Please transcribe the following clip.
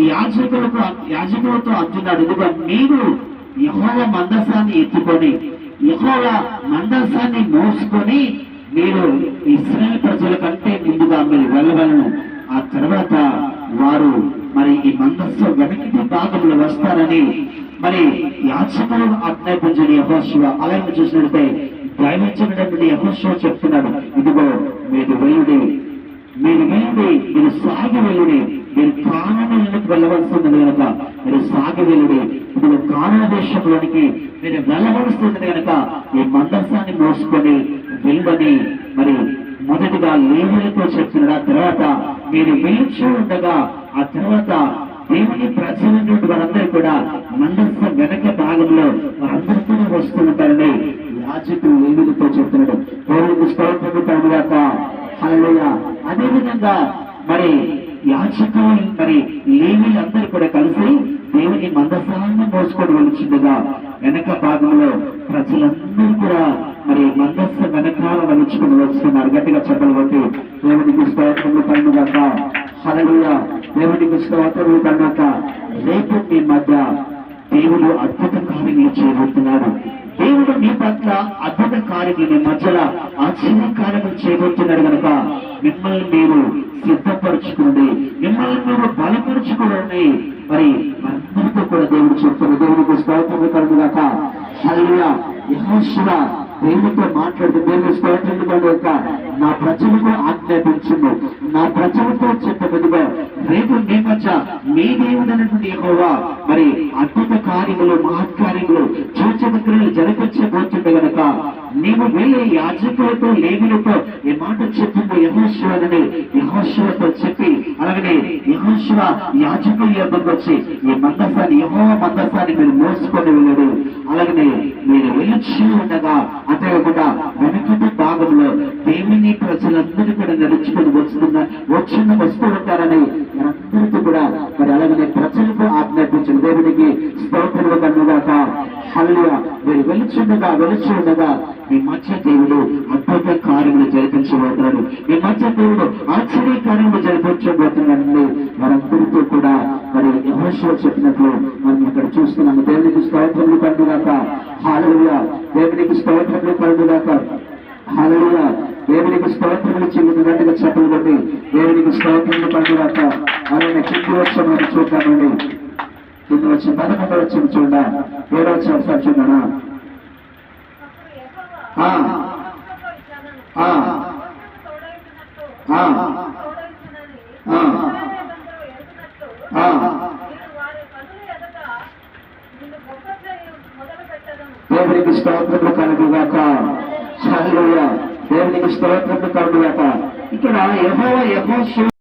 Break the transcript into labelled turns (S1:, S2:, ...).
S1: ఈ యాజకులకు యాజకులతో అంటున్నాడు ఇదిగో మీరు యహోవ మందసాన్ని ఎత్తుకొని యహోవ మందసాన్ని మోసుకొని మీరు ఇస్రాయల్ ప్రజల కంటే ముందుగా మీరు వెళ్ళవలను. ఆ తర్వాత వారు మరి ఈ మందస్సు వెనకటి భాగంలో వస్తారని మరి యాచకులు ఆజ్ఞాపించిన యహోశివ అలాగే చూసినట్టే దైవజనుడైన యహోశివ చెప్తున్నాడు ఇదిగో మీరు వెళ్ళుడి మీరు వెళ్ళుడి మీరు సాగి వెళ్ళుడి మీరు ప్రాణాలకు వెళ్ళవలసి కనుక మీరు సాగి వెళ్ళుడి ఇప్పుడు కారణ మీరు వెళ్ళవలసి ఉన్నది కనుక ఈ మందస్సాన్ని మోసుకొని వెళ్ళని మరి మొదటిగా లేవులతో చెప్తున్నాడు ఆ తర్వాత మీరు వెలుచు ఉండగా ఆ తర్వాత దేవుని ప్రజలైనటువంటి వారందరూ కూడా మందస్స వెనక భాగంలో వారందరూ కూడా వస్తూ ఉంటారని యాజకులు లేవులతో చెప్తున్నాడు. దేవునికి స్తోత్రం తర్వాత అదేవిధంగా అదే విధంగా మరి యాచకులు మరి లేవీలందరూ కూడా కలిసి దేవుని మందసాన్ని మోసుకొని వెలుచుండగా వెనక భాగంలో ప్రజలందరూ కూడా మరి మందస్సు వెనకాల వలుచుకుని వస్తున్నారు గట్టిగా చెప్పలబట్టి దేవునికి స్తోత్రములు కలుగుగాక హల్లెలూయ. దేవునికి స్తోత్రములు పండుగ రేపు మీ మధ్య దేవుడు అద్భుత కార్యములు చేయబోతున్నారు దేవుడు మీ పట్ల అద్భుత కార్యములు మీ మధ్యలో ఆశ్చర్య కార్యములు చేయబోతున్నాడు కనుక మిమ్మల్ని మీరు సిద్ధపరచుకోండి. మిమ్మల్ని మీరు బలపరుచుకోండి. మరి అందరితో కూడా దేవుడు చెప్తున్న దేవుడికి స్తోత్రము కలుగుగాక హల్లెలూయా. యెహోషువ దేవునితో మాట్లాడుతూ దేవుని స్తోత్రం కనుక నా ప్రజలకు ఆజ్ఞాపించింది. నా ప్రజలతో చెప్పబడిగా రేపు మీ మధ్య మీ దేవుడు అనేటువంటి మరి అద్భుత కార్యములు మహత్కార్యములు సూచక క్రియలు జరిపించబోతుంది గనక నీవు వెళ్ళి యాజకులతో లేవులతో ఈ మాట చెప్పింది యహోశివని యహోశివతో చెప్పి అలాగనే యహోశివ యాజకుల యొక్కకు వచ్చి ఈ మందసాన్ని యహో మందసాన్ని మీరు మోసుకొని వెళ్ళడు. అలాగనే మీరు వెళ్ళి ఉండగా అంతేకాకుండా వెనుకటి భాగంలో దేవుని ప్రజలందరూ కూడా నడుచుకొని వస్తున్న వచ్చిన వస్తూ ఉంటారని అందరితో కూడా మరి అలాగనే ప్రజలకు ఆజ్ఞాపించిన దేవునికి స్తోత్రములు కన్నుగాక హల్లుగా మీరు వెలుచుండగా వెలుచుండగా మీ మధ్య దేవుడు అద్భుత కార్యములు జరిపించబోతున్నాడు. మీ మధ్య దేవుడు ఆశ్చర్య కార్యములు జరిపించబోతున్నాడు మనందరితో కూడా మరి యహోశివ చెప్పినట్లు మనం ఇక్కడ చూస్తున్నాము. దేవునికి స్తోత్రములు పండుగాక హాలుగా దేవునికి స్తోత్రములు పండుగాక హాలుగా దేవునికి స్తోత్రములు చెల్లుతున్నట్టుగా చెప్పలు కొట్టి దేవునికి స్తోత్రములు పండుగాక అలానే కింది మనం చూద్దామండి. కింద వచ్చి పదకొండు వచ్చి చూడ ఏడో వచ్చి ఒకసారి చూడనా దేవునికి స్తోత్రము కలుగుగాక. హల్లెలూయా. దేవునికి స్తోత్రము కలుగుగాక. ఇక్కడ ఎవో ఎవో